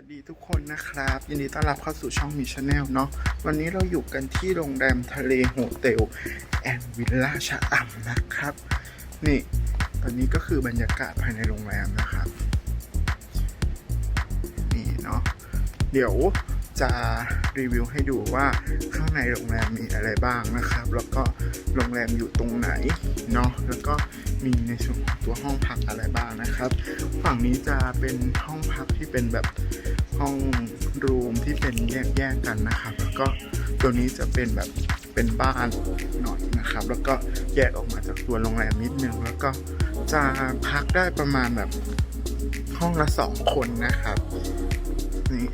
วัสดีทุกครับ ยินดีต้อนรับเข้าสู่ช่องมีชาแนลเนาะวันนี้เราอยู่กันที่โรงแรมทะเลโฮเทลแอนวิลล่าชะอำนะครับ นี่ ตอนนี้ก็คือบรรยากาศภายในโรงแรมนะครับ นี่เนาะเดี๋ยว จะรีวิวให้ดูว่าข้างในโรงแรมมีอะไรบ้างนะครับ แล้วก็โรงแรมอยู่ตรงไหนเนาะแล้วก็มีในส่วนของตัวห้องพักอะไรบ้างนะครับ ฝั่งนี้จะเป็นห้องพักที่เป็นแบบห้องรูมที่เป็นแยกๆกันนะครับ แล้วก็ตัวนี้จะเป็นแบบเป็นบ้านหน่อยนะครับ แล้วก็แยกออกมาจากตัวโรงแรมนิดนึง แล้วก็จะพักได้ประมาณแบบห้องละสองคนนะครับนี่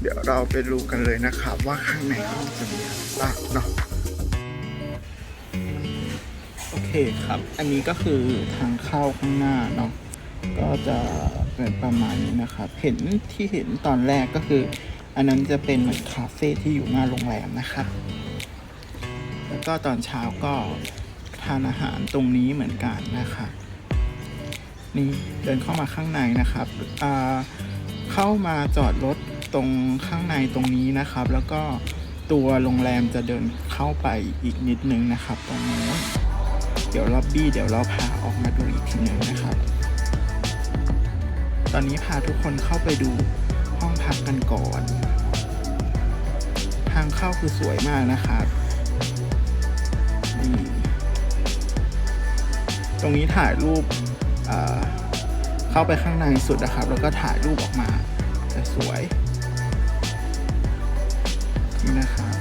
เดี๋ยวเราไปดูกันเลยนะครับ ว่าข้างในห้องจะมีอะไรบ้างเนาะโอเคครับ อันนี้ก็คือทางเข้าข้างหน้าเนาะก็จะเป็นประมาณนี้นะครับ เห็นที่เห็นตอนแรกก็คือ อันนั้นจะเป็นเหมือนคาเฟ่ที่อยู่หน้าโรงแรมนะครับ แล้วก็ตอนเช้าก็ทานอาหารตรงนี้เหมือนกันนะครับนี่เดินเข้ามาข้างในนะครับเข้ามาจอดรถ ตรงข้างในตรงนี้นะครับ แล้วก็ตัวโรงแรมจะเดินเข้าไปอีกนิดนึงนะครับ ตรงนี้นเดี๋ยวล็อบบี้เดี๋ยวเราพาออกมาดูอีกทีหนึ่งนะครับ ตอนนี้พาทุกคนเข้าไปดูห้องพักกันก่อน ทางเข้าคือสวยมากนะครับนี่ตรงนี้ถ่ายรูปเข้าไปข้างในสุดนะครับ แล้วก็ถ่ายรูปออกมาจะสวย นะครับ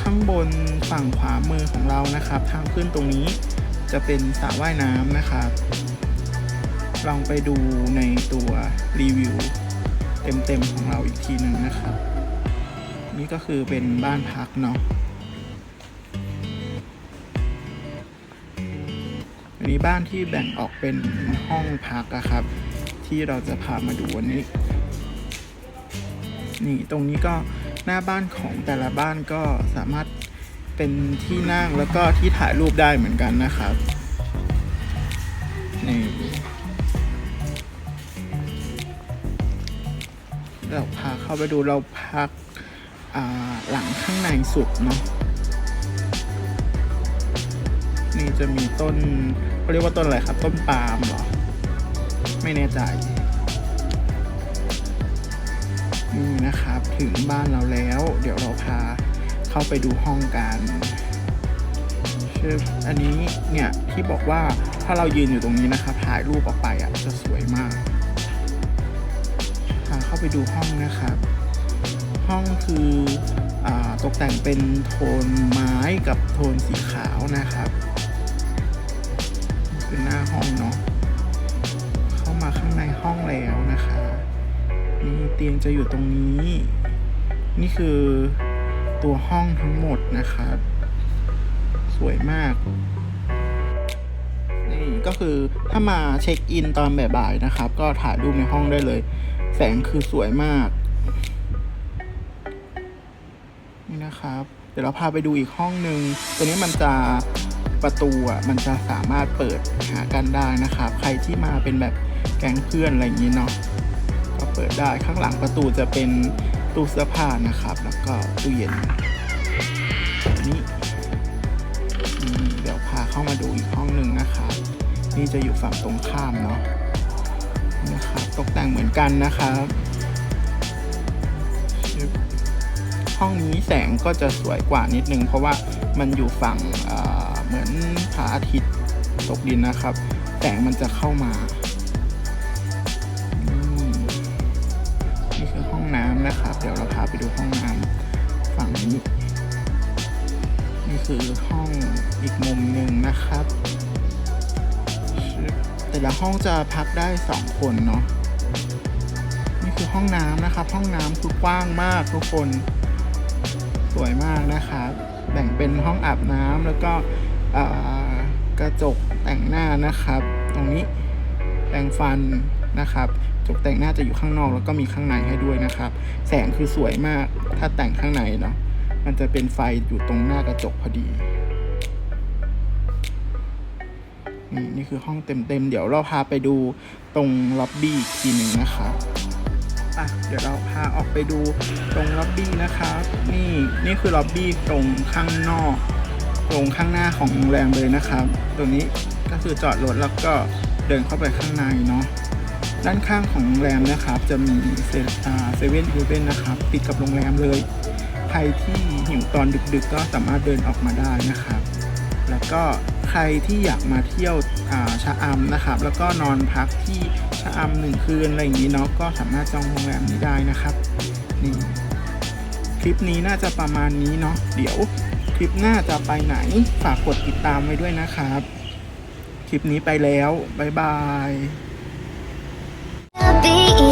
ข้างบนฝั่งขวามือของเรานะครับ ทางขึ้นตรงนี้จะเป็นสระว่ายน้ำนะครับ ลองไปดูในตัวรีวิวเต็มๆของเราอีกทีหนึ่งนะครับ นี่ก็คือเป็นบ้านพักเนาะอันนี้บ้านที่แบ่งออกเป็นห้องพักอะครับ ที่เราจะพามาดูวันนี้ นี่ตรงนี้ก็ หน้าบ้านของแต่ละบ้านก็สามารถเป็นที่นั่งแล้วก็ที่ถ่ายรูปได้เหมือนกันนะครับนี่เราพาเข้าไปดูเราพักหลังข้างในสุดเนาะนี่จะมีต้นเขาเรียกว่าต้นอะไรครับ ต้นปาล์มเหรอ ไม่แน่ใจ นี่นะครับ ถึงบ้านเราแล้ว เดี๋ยวเราพาเข้าไปดูห้องกันชื่ออันนี้เนี่ยที่บอกว่าถ้าเรายืนอยู่ตรงนี้นะครับถ่ายรูปออกไปอะจะสวยมากพาเข้าไปดูห้องนะครับ ห้องคืออตกแต่งเป็นโทนไม้กับโทนสีขาวนะครับคือหน้าห้องเนาะเข้ามาข้างในห้องแล้วนะคะ นี่เตียงจะอยู่ตรงนี้ นี่คือตัวห้องทั้งหมดนะครับ สวยมาก นี่ก็คือถ้ามาเช็คอินตอนบ่ายๆนะครับ ก็ถ่ายรูปในห้องได้เลย แสงคือสวยมาก นี่นะครับ เดี๋ยวเราพาไปดูอีกห้องหนึ่งตัวนี้มันจะประตูอะมันจะสามารถเปิดหากันได้นะครับ ใครที่มาเป็นแบบแก๊งเพื่อนอะไรอย่างนี้เนาะ เปิดได้ข้างหลังประตูจะเป็นตู้เสื้อผ้านะครับ แล้วก็ตู้เย็นนี่เดี๋ยวพาเข้ามาดูอีกห้องหนึ่งนะครับ นี่จะอยู่ฝั่งตรงข้ามเนาะนะครับตกแต่งเหมือนกันนะครับห้องนี้แสงก็จะสวยกว่านิดนึง เพราะว่ามันอยู่ฝั่งเเหมือนพระอาทิตย์ตกดินนะครับ แสงมันจะเข้ามา นะครับ เดี๋ยวเราพาไปดูห้องน้ำฝั่งนี้ นี่คือห้องอีกมุมหนึ่งนะครับ แต่ละห้องจะพักได้สองคนเนาะ นี่คือห้องน้ำนะครับ ห้องน้ำคือกว้างมากทุกคน สวยมากนะครับ แบ่งเป็นห้องอาบน้ำแล้วก็กระจกแต่งหน้านะครับ ตรงนี้แปรงฟัน นะครับกระจกแต่งหน้าจะอยู่ข้างนอกแล้วก็มีข้างในให้ด้วยนะครับ แสงคือสวยมากถ้าแต่งข้างในเนาะมันจะเป็นไฟอยู่ตรงหน้ากระจกพอดีนี่นี่คือห้องเต็มๆ เดี๋ยวเราพาไปดูตรงล็อบบี้อีกทีหนึ่งนะครับอะเดี๋ยวเราพาออกไปดูตรงล็อบบี้นะครับนี่นี่คือล็อบบี้ตรงข้างนอก ตรงข้างหน้าของโรงแรมเลยนะครับ ตัวนี้ก็คือจอดรถแล้วก็เดินเข้าไปข้างในเนาะ ด้านข้างของโรงแรมนะครับ จะมีเซเว่นอีเลเว่นนะครับ ติดกับโรงแรมเลย ใครที่หิวตอนดึกๆ ก็สามารถเดินออกมาได้นะครับ แล้วก็ใครที่อยากมาเที่ยวอ่าชะอำนะครับ แล้วก็นอนพักที่ชะอำหนึ่งคืนอะไรอย่างนี้เนาะก็สามารถจองโรงแรมนี้ได้นะครับนี่คลิปนี้น่าจะประมาณนี้เนาะเดี๋ยวคลิปหน้าจะไปไหนฝากกดติดตามไว้ด้วยนะครับ คลิปนี้ไปแล้ว บ๊ายบาย be